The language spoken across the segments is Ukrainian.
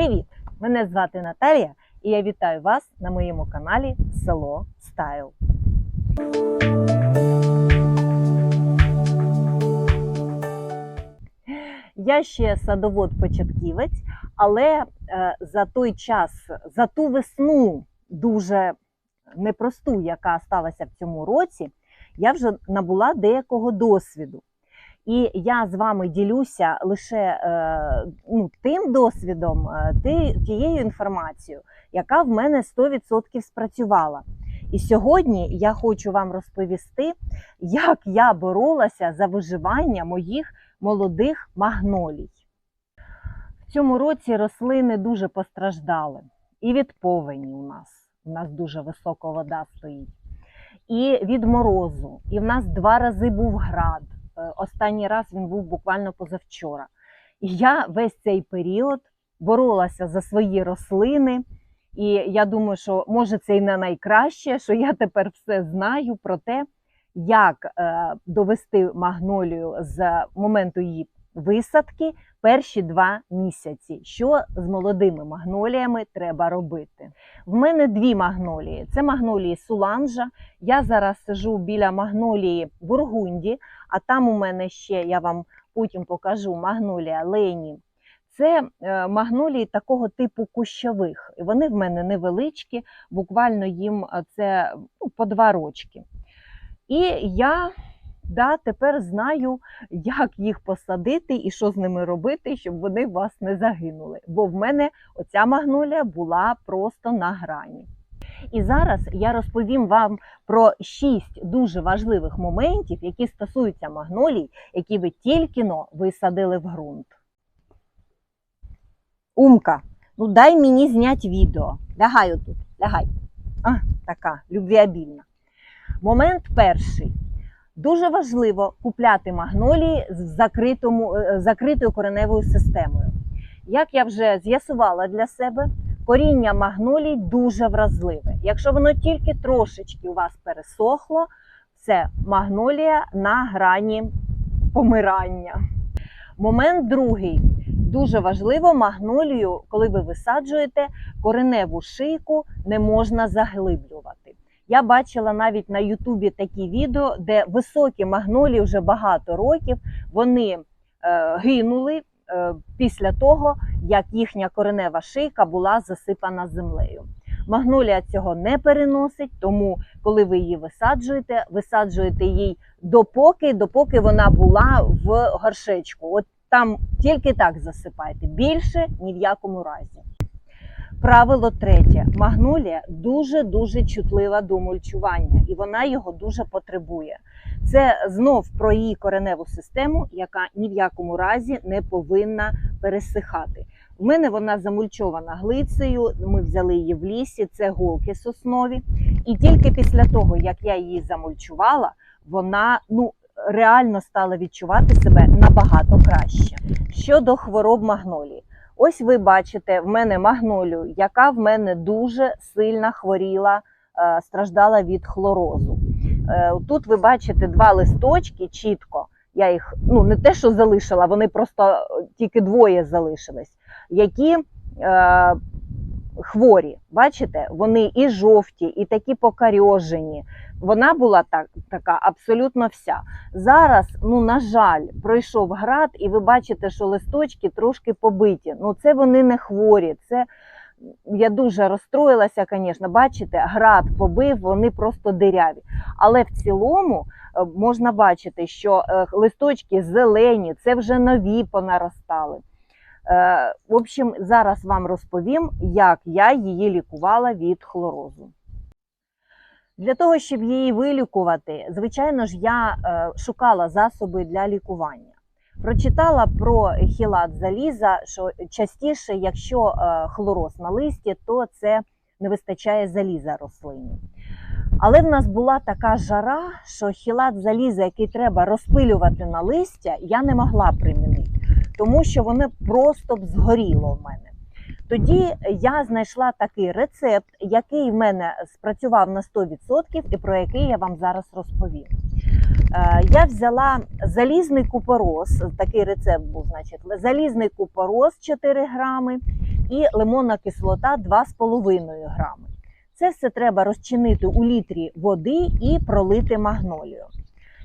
Привіт! Мене звати Наталія і я вітаю вас на моєму каналі Село Стайл. Я ще садовод-початківець, але е, за той час, за ту весну дуже непросту, яка сталася в цьому році, я вже набула деякого досвіду. І я з вами ділюся лише е, ну, тим досвідом, е, тією інформацією, яка в мене 100% спрацювала. І сьогодні я хочу вам розповісти, як я боролася за виживання моїх молодих магнолій. В цьому році рослини дуже постраждали. І від повені у нас. У нас дуже висока вода стоїть. І від морозу. І в нас два рази був град. Останній раз він був буквально позавчора. І я весь цей період боролася за свої рослини. І я думаю, що може це і не найкраще, що я тепер все знаю про те, як е, довести магнолію з моменту її висадки перші два місяці. Що з молодими магноліями треба робити? В мене дві магнолії. Це магнолії Суланжа. Я зараз сижу біля магнолії Бургунді, а там у мене ще я вам потім покажу магнолія Лені. Це е, магнолії такого типу кущових. І Вони в мене невеличкі, буквально їм е, це ну, по два рочки. І я да, тепер знаю, як їх посадити і що з ними робити, щоб вони вас не загинули. Бо в мене оця магнолія була просто на грані. І зараз я розповім вам про шість дуже важливих моментів, які стосуються магнолій, які ви тільки но висадили в ґрунт. Умка, ну дай мені зняти відео. Лягай отут, лягай. А, така, любвіабільна. Момент перший. Дуже важливо купляти магнолії з закритому, е, закритою кореневою системою. Як я вже з'ясувала для себе, коріння магнолій дуже вразливе. Якщо воно тільки трошечки у вас пересохло, це магнолія на грані помирання. Момент другий. Дуже важливо магнолію, коли ви висаджуєте, кореневу шийку не можна заглиблювати. Я бачила навіть на Ютубі такі відео, де високі магнолії вже багато років вони е, гинули після того, як їхня коренева шийка була засипана землею. Магнолія цього не переносить, тому коли ви її висаджуєте, висаджуєте її допоки, допоки вона була в горшечку. От там тільки так засипайте, більше ні в якому разі. Правило третє: магнолія дуже-дуже чутлива до мульчування, і вона його дуже потребує. Це знов про її кореневу систему, яка ні в якому разі не повинна пересихати. У мене вона замульчована глицею. Ми взяли її в лісі, це голки соснові. І тільки після того, як я її замульчувала, вона ну реально стала відчувати себе набагато краще. Щодо хвороб магнолії. Ось ви бачите в мене магнолію, яка в мене дуже сильно хворіла, е, страждала від хлорозу. Е, Тут ви бачите два листочки чітко. Я їх ну не те, що залишила, вони просто е, тільки двоє залишились, які е, хворі. Бачите, вони і жовті, і такі покарьожені. Вона була так, така абсолютно вся. Зараз, ну на жаль, пройшов град, і ви бачите, що листочки трошки побиті. Ну це вони не хворі. Це я дуже розстроїлася, звісно. Бачите, град побив, вони просто диряві. Але в цілому е, можна бачити, що е, листочки зелені, це вже нові понаростали. Е, В общем, зараз вам розповім, як я її лікувала від хлорозу. Для того, щоб її вилікувати, звичайно ж, я шукала засоби для лікування. Прочитала про хілат заліза, що частіше, якщо е, хлороз на листі, то це не вистачає заліза рослині. Але в нас була така жара, що хілат заліза, який треба розпилювати на листя, я не могла примінити, тому що воно просто б згоріло в мене. Тоді я знайшла такий рецепт, який в мене спрацював на 100% і про який я вам зараз розповім. Е, Я взяла залізний купорос, такий рецепт був, значить, залізний купорос 4 грами і лимонна кислота 2,5 грами. Це все треба розчинити у літрі води і пролити магнолію.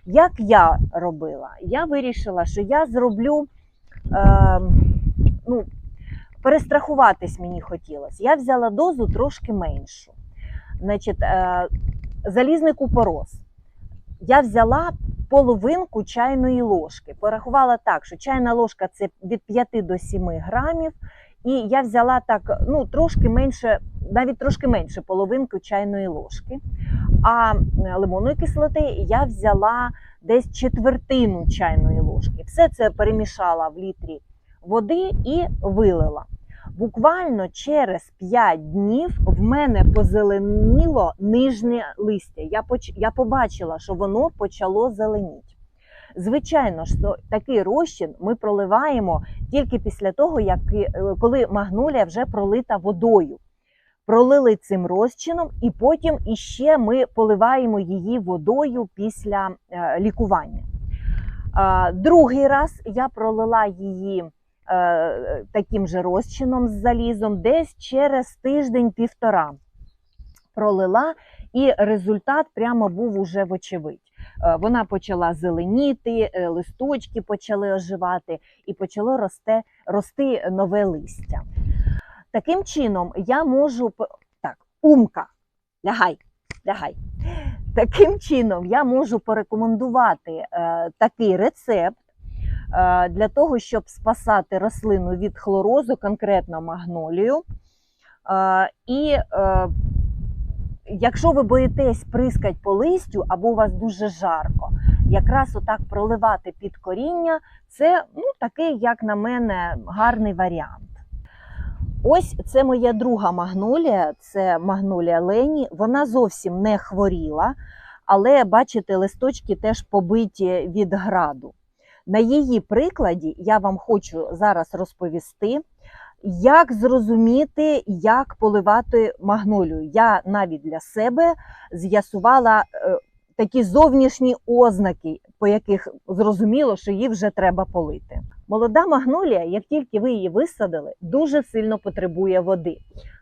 Як я робила? Я вирішила, що я зроблю, е, ну, перестрахуватись мені хотілося. Я взяла дозу трошки меншу. Значить, е, залізний купорос. Я взяла половинку чайної ложки. Порахувала так, що чайна ложка це від 5 до 7 грамів. І я взяла так, ну, трошки менше, навіть трошки менше половинку чайної ложки. А е, лимонної кислоти я взяла десь четвертину чайної ложки. Все це перемішала в літрі води і вилила. Буквально через 5 днів в мене позеленіло нижнє листя. Я, поч... я побачила, що воно почало зеленіти. Звичайно, що такий розчин ми проливаємо тільки після того, як е, коли магнолія вже пролита водою. Пролили цим розчином, і потім іще ми поливаємо її водою після е, лікування. Другий раз я пролила її таким же розчином з залізом десь через тиждень-півтора. Пролила, і результат прямо був уже вочевидь. Е, Вона почала зеленіти, е, листочки почали оживати і почало росте, рости нове листя. Таким чином, я можу так, умка, лягай, лягай. Таким чином, я можу порекомендувати е, такий рецепт е, для того, щоб спасати рослину від хлорозу, конкретно магнолію. Е, і е, якщо ви боїтесь прискать по листю або у вас дуже жарко, якраз отак проливати під коріння, це ну, такий, як на мене, гарний варіант. Ось це моя друга магнолія, це магнолія Лені. Вона зовсім не хворіла, але бачите, листочки теж побиті від граду. На її прикладі я вам хочу зараз розповісти, як зрозуміти, як поливати магнолію. Я навіть для себе з'ясувала е, такі зовнішні ознаки, по яких зрозуміло, що її вже треба полити. Молода магнолія, як тільки ви її висадили, дуже сильно потребує води.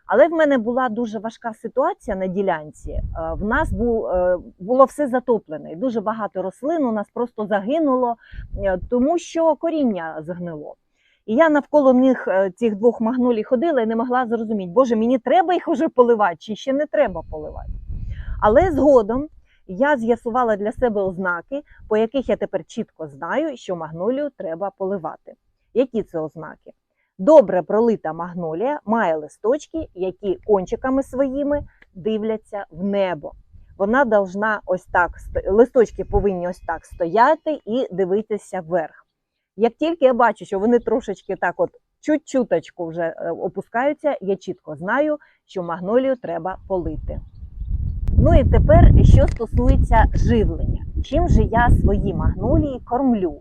Але в мене була дуже важка ситуація на ділянці. Е, В нас е, було все затоплене. і Дуже багато рослин у нас просто загинуло, е, тому що коріння згнило. І я навколо них цих двох магнолій ходила і не могла зрозуміти, боже, мені треба їх уже поливати, чи ще не треба поливати. Але згодом я з'ясувала для себе ознаки, по яких я тепер чітко знаю, що магнолію треба поливати. Які це ознаки? Добре пролита магнолія має листочки, які кончиками своїми дивляться в небо. Вона должна ось так, сто- листочки повинні ось так стояти і дивитися вверх. Як тільки я бачу, що вони трошечки так от чуть-чуточку вже е, опускаються, я чітко знаю, що магнолію треба полити. Ну і тепер, що стосується живлення. Чим же я свої магнолії кормлю?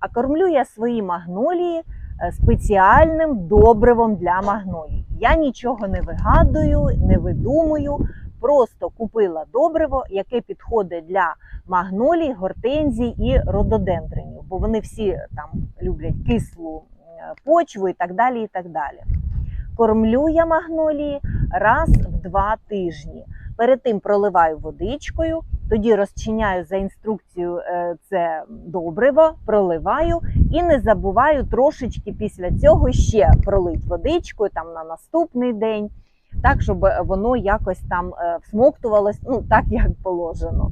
А кормлю я свої магнолії е, спеціальним добривом для магнолій. Я нічого не вигадую, не видумую. Просто купила добриво, яке підходить для магнолій, гортензій і рододендренів, бо вони всі там люблять кислу е, почву і так далі. і так далі. Кормлю я магнолії раз в два тижні. Перед тим проливаю водичкою, тоді розчиняю за інструкцією е, це добриво, проливаю і не забуваю трошечки після цього ще пролить водичкою там на наступний день, так щоб воно якось там е, всмоктувалось, ну так як положено.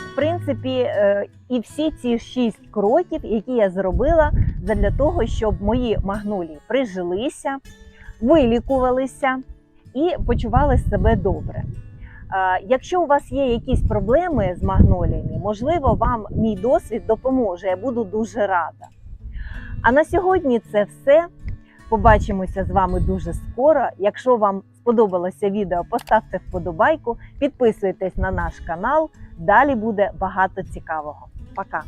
В принципі, е, і всі ці шість кроків, які я зробила для того, щоб мої магнолії прижилися, вилікувалися і почували себе добре. Е, Якщо у вас є якісь проблеми з магноліями, можливо, вам мій досвід допоможе. Я буду дуже рада. А на сьогодні це все. Побачимося з вами дуже скоро. Якщо вам сподобалося відео, поставте вподобайку, підписуйтесь на наш канал. Далі буде багато цікавого. Пока!